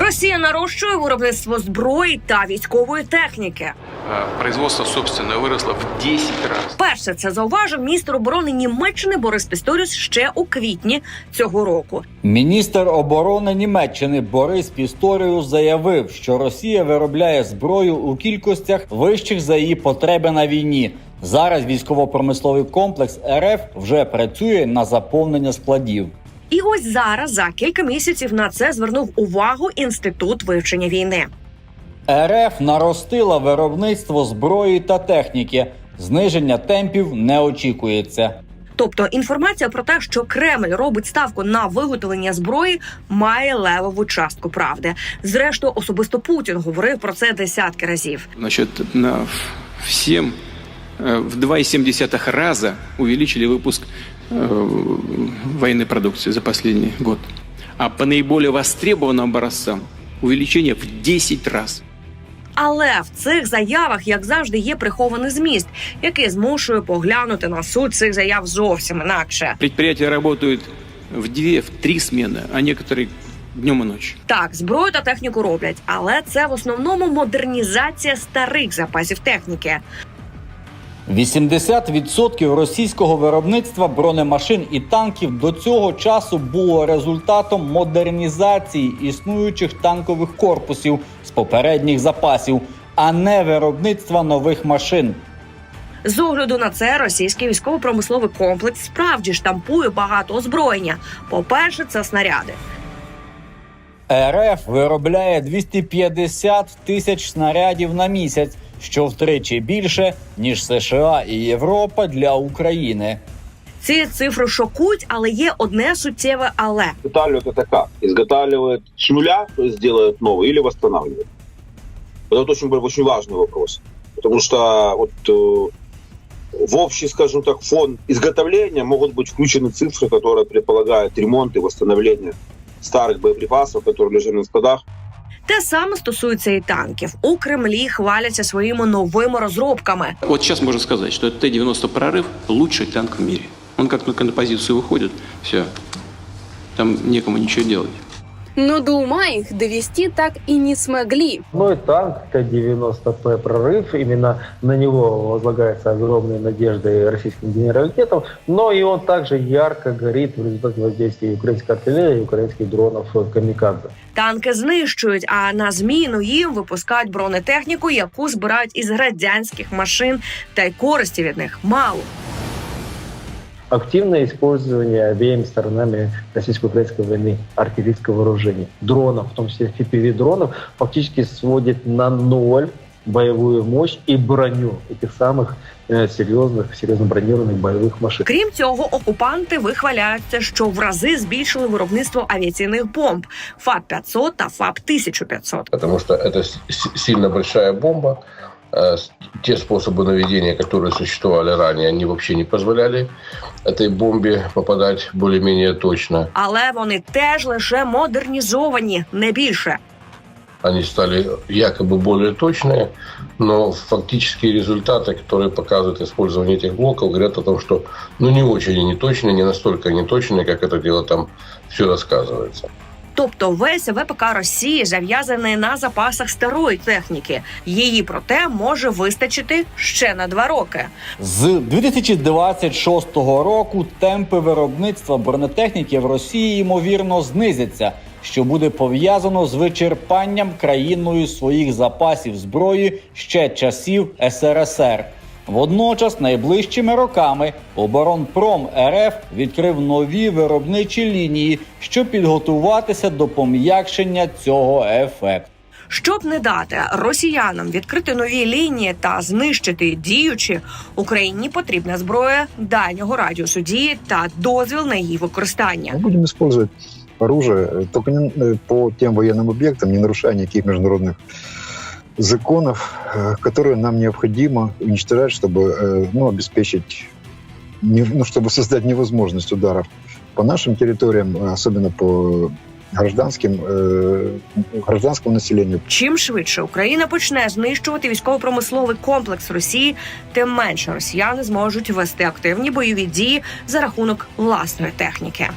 Росія нарощує виробництво зброї та військової техніки. Производство собственное выросло в 10 раз. Перше це зауважив міністр оборони Німеччини Борис Пісторіус ще у квітні цього року. Міністр оборони Німеччини Борис Пісторіус заявив, що Росія виробляє зброю у кількостях вищих за її потреби на війні. Зараз військово-промисловий комплекс РФ вже працює на заповнення складів. І ось зараз, за кілька місяців, на це звернув увагу інститут вивчення війни. РФ наростила виробництво зброї та техніки. Зниження темпів не очікується. Тобто інформація про те, що Кремль робить ставку на виготовлення зброї, має левову частку правди. Зрештою, особисто Путін говорив про це десятки разів. Значит, на в 7, э, в 2,7 раза увеличили выпуск э, военной продукции за последний год. А по наиболее востребованным образцам увеличение в 10 раз. Але в цих заявах, як завжди, є прихований зміст, який змушує поглянути на суть цих заяв зовсім інакше. Предприятия работают в две, в три смены, а некоторые днем и ночью. Так, зброю та техніку роблять, але це в основному модернізація старих запасів техніки. 80% російського виробництва бронемашин і танків до цього часу було результатом модернізації існуючих танкових корпусів з попередніх запасів, а не виробництва нових машин. З огляду на це російський військово-промисловий комплекс справді штампує багато озброєння. По-перше, це снаряди. РФ виробляє 250 тисяч снарядів на місяць, що втричі більше ніж США і Європа для України. Ці цифри шокують, але є одне суттєве але. изготавливают это как? Изготавливают с нуля, то есть делают новый, или восстанавливают? Вот Это очень, очень важный вопрос. Потому что вот э, в общий, скажем так, фон изготовления могут быть включены цифры, которые предполагают ремонт и восстановление старых боеприпасов, которые лежат на складах. те саме стосується і танків. У Кремлі хваляться своїми новими розробками. От зараз можу сказати, що Т-90 прорив – лучший танк в мірі. Он только на позицию виходить, все, там нікому нічого делать. Но до ума их довести так и не смогли. Мой танк Т-90П «Прорыв», именно на него возлагаются огромные надежды российским генералитетом, но и он также ярко горит в результате воздействия украинской артиллерии и украинских дронов «Камикадзе». Танки знищують, а на зміну їм випускають бронетехніку, яку збирають із радянських машин, та й користі від них мало. Активное использование обеими сторонами российско-украинской войны артиллерийского вооружения, дронов, в том числе FPV-дронов, фактически сводит на ноль боевую мощь и броню этих самых э, серьезных, серьезно бронированных боевых машин. Крім цього, окупанти вихваляються, що в рази збільшили виробництво авіаційних бомб ФАП 500 та ФАП 1500 потому что это с- с- сильно большая бомба. Э, с- Те способы наведения, которые существовали ранее, они вообще не позволяли этой бомбе попадать более-менее точно. Але вони теж лише модернізовані, не більше. Они стали якобы более точные, но фактические результаты, которые показывают использование этих блоков, говорят о том, что ну, не очень они точные, не настолько они точные, как это дело там все рассказывается. Тобто весь ВПК Росії зав'язаний на запасах старої техніки. Її проте може вистачити ще на два роки. З 2026 року темпи виробництва бронетехніки в Росії ймовірно знизяться, що буде пов'язано з вичерпанням країною своїх запасів зброї ще часів СРСР. Водночас, найближчими роками оборонпром РФ відкрив нові виробничі лінії, щоб підготуватися до пом'якшення цього ефекту. Щоб не дати росіянам відкрити нові лінії та знищити діючі, Україні потрібна зброя дальнього радіусу дії та дозвіл на її використання. Мы будем использовать оружие, э, только не, э, по тем военным объектам, не нарушая никаких международных законов, э, которые нам необходимо уничтожать, чтобы э, ну, обеспечить, не- ну, чтобы создать невозможность ударов по нашим территориям, э, особенно по гражданским, э, гражданскому населению. Чим швидше Україна почне знищувати військово-промисловий комплекс Росії, тим менше росіяни зможуть вести активні бойові дії за рахунок власної техніки.